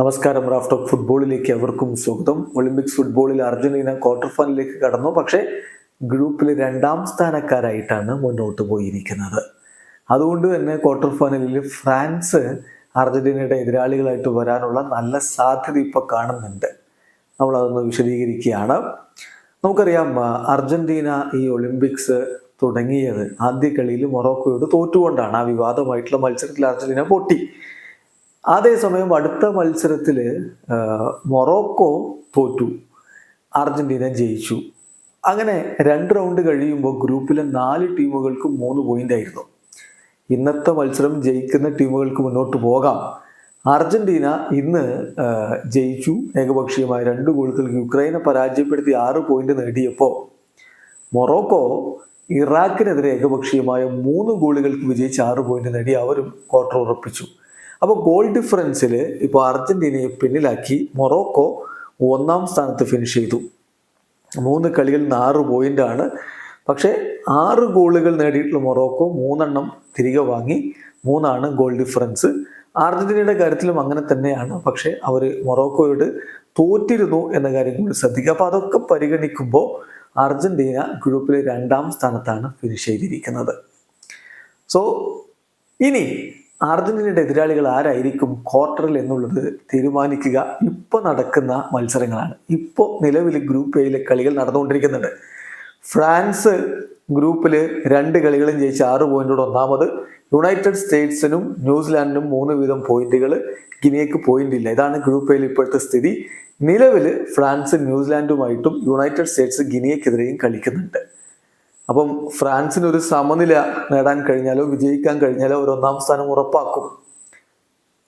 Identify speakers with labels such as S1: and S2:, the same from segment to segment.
S1: നമസ്കാരം Raf talk ഫുട്ബോളിലേക്ക് അവർക്കും സ്വാഗതം. ഒളിമ്പിക്സ് ഫുട്ബോളിൽ അർജന്റീന ക്വാർട്ടർ ഫൈനലിലേക്ക് കടന്നു. പക്ഷേ ഗ്രൂപ്പിൽ രണ്ടാം സ്ഥാനക്കാരായിട്ടാണ് മുന്നോട്ട് പോയിരിക്കുന്നത്. അതുകൊണ്ട് തന്നെ ക്വാർട്ടർ ഫൈനലിൽ ഫ്രാൻസ് അർജന്റീനയുടെ എതിരാളികളായിട്ട് വരാനുള്ള നല്ല സാധ്യത ഇപ്പോൾ കാണുന്നുണ്ട്. നമ്മളതൊന്ന് വിശദീകരിക്കുകയാണ്. നമുക്കറിയാം അർജന്റീന ഈ ഒളിമ്പിക്സ് തുടങ്ങിയത് ആദ്യ കളിയിൽ മൊറോക്കോയോട് തോറ്റുകൊണ്ടാണ് ആ വിവാദമായിട്ടുള്ള മത്സരത്തിൽ അർജന്റീന പൊട്ടി. അതേസമയം അടുത്ത മത്സരത്തിൽ മൊറോക്കോ തോറ്റു. അർജന്റീന ജയിച്ചു. അങ്ങനെ രണ്ട് റൗണ്ട് കഴിയുമ്പോൾ ഗ്രൂപ്പിലെ നാല് ടീമുകൾക്ക് മൂന്ന് പോയിന്റ് ആയിരുന്നു. ഇന്നത്തെ മത്സരം ജയിക്കുന്ന ടീമുകൾക്ക് മുന്നോട്ട് പോകാം. അർജന്റീന ഇന്ന് ജയിച്ചു. ഏകപക്ഷീയമായ രണ്ട് ഗോളുകൾക്ക് യുക്രൈനെ പരാജയപ്പെടുത്തി ആറ് പോയിന്റ് നേടിയപ്പോൾ മൊറോക്കോ ഇറാഖിനെതിരെ ഏകപക്ഷീയമായ മൂന്ന് ഗോളുകൾക്ക് വിജയിച്ച് ആറ് പോയിന്റ് നേടി അവരും ക്വാർട്ടർ ഉറപ്പിച്ചു. അപ്പോൾ ഗോൾ ഡിഫറൻസിൽ ഇപ്പോൾ അർജന്റീനയെ പിന്നിലാക്കി മൊറോക്കോ ഒന്നാം സ്ഥാനത്ത് ഫിനിഷ് ചെയ്തു. മൂന്ന് കളികളിൽ നിന്ന് ആറ് ആണ്. പക്ഷേ ആറ് ഗോളുകൾ നേടിയിട്ടുള്ള മൊറോക്കോ മൂന്നെണ്ണം തിരികെ വാങ്ങി മൂന്നാണ് ഗോൾ ഡിഫറൻസ് അർജന്റീനയുടെ കാര്യത്തിലും അങ്ങനെ തന്നെയാണ്. പക്ഷേ അവർ മൊറോക്കോയോട് തോറ്റിരുന്നു എന്ന കാര്യം കൂടി ശ്രദ്ധിക്കുക. അപ്പോൾ അതൊക്കെ പരിഗണിക്കുമ്പോൾ അർജന്റീന ഗ്രൂപ്പിലെ രണ്ടാം സ്ഥാനത്താണ് ഫിനിഷ് ചെയ്തിരിക്കുന്നത്. സോ ഇനി അർജന്റീനയുടെ എതിരാളികൾ ആരായിരിക്കും ക്വാർട്ടറിൽ എന്നുള്ളത് തീരുമാനിക്കുക. ഇപ്പോൾ നടക്കുന്ന മത്സരങ്ങളാണ്. ഇപ്പോൾ നിലവിൽ ഗ്രൂപ്പ് എയിലെ കളികൾ നടന്നുകൊണ്ടിരിക്കുന്നുണ്ട്. ഫ്രാൻസ് ഗ്രൂപ്പിൽ രണ്ട് കളികളും ജയിച്ച് ആറ് പോയിന്റോട് ഒന്നാമത്. യുണൈറ്റഡ് സ്റ്റേറ്റ്സിനും ന്യൂസിലാൻഡിനും മൂന്ന് വീതം പോയിന്റുകൾ. ഗിനിയക്ക് പോയിന്റ് ഇല്ല. ഇതാണ് ഗ്രൂപ്പ് എയിൽ ഇപ്പോഴത്തെ സ്ഥിതി. നിലവിൽ ഫ്രാൻസ് ന്യൂസിലാൻഡുമായിട്ടും യുണൈറ്റഡ് സ്റ്റേറ്റ്സ് ഗിനിയക്കെതിരെയും കളിക്കുന്നുണ്ട്. അപ്പം ഫ്രാൻസിന് ഒരു സമനില നേടാൻ കഴിഞ്ഞാലോ വിജയിക്കാൻ കഴിഞ്ഞാലോ ഒരു ഒന്നാം സ്ഥാനം ഉറപ്പാക്കും.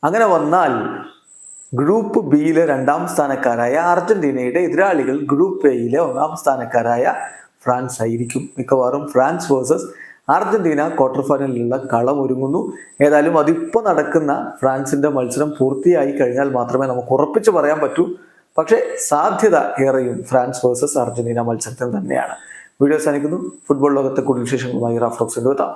S1: അങ്ങനെ വന്നാൽ ഗ്രൂപ്പ് ബിയിലെ രണ്ടാം സ്ഥാനക്കാരായ അർജന്റീനയുടെ എതിരാളികൾ ഗ്രൂപ്പ് എയിലെ ഒന്നാം സ്ഥാനക്കാരായ ഫ്രാൻസ് ആയിരിക്കും. മിക്കവാറും ഫ്രാൻസ് വേഴ്സസ് അർജന്റീന ക്വാർട്ടർ ഫൈനലിലുള്ള കളം ഒരുങ്ങുന്നു. ഏതായാലും അതിപ്പോൾ നടക്കുന്ന ഫ്രാൻസിന്റെ മത്സരം പൂർത്തിയായി കഴിഞ്ഞാൽ മാത്രമേ നമുക്ക് ഉറപ്പിച്ച് പറയാൻ പറ്റൂ. പക്ഷേ സാധ്യത ഏറെയും ഫ്രാൻസ് വേഴ്സസ് അർജന്റീന മത്സരത്തിൽ തന്നെയാണ്. വീഡിയോ അവസാനിക്കുന്നു ഫുട്ബോൾ ലോകത്തെ കൂടുതൽ വിശേഷങ്ങളുമായി റാഫ്റ്റോക്സ് എത്താം.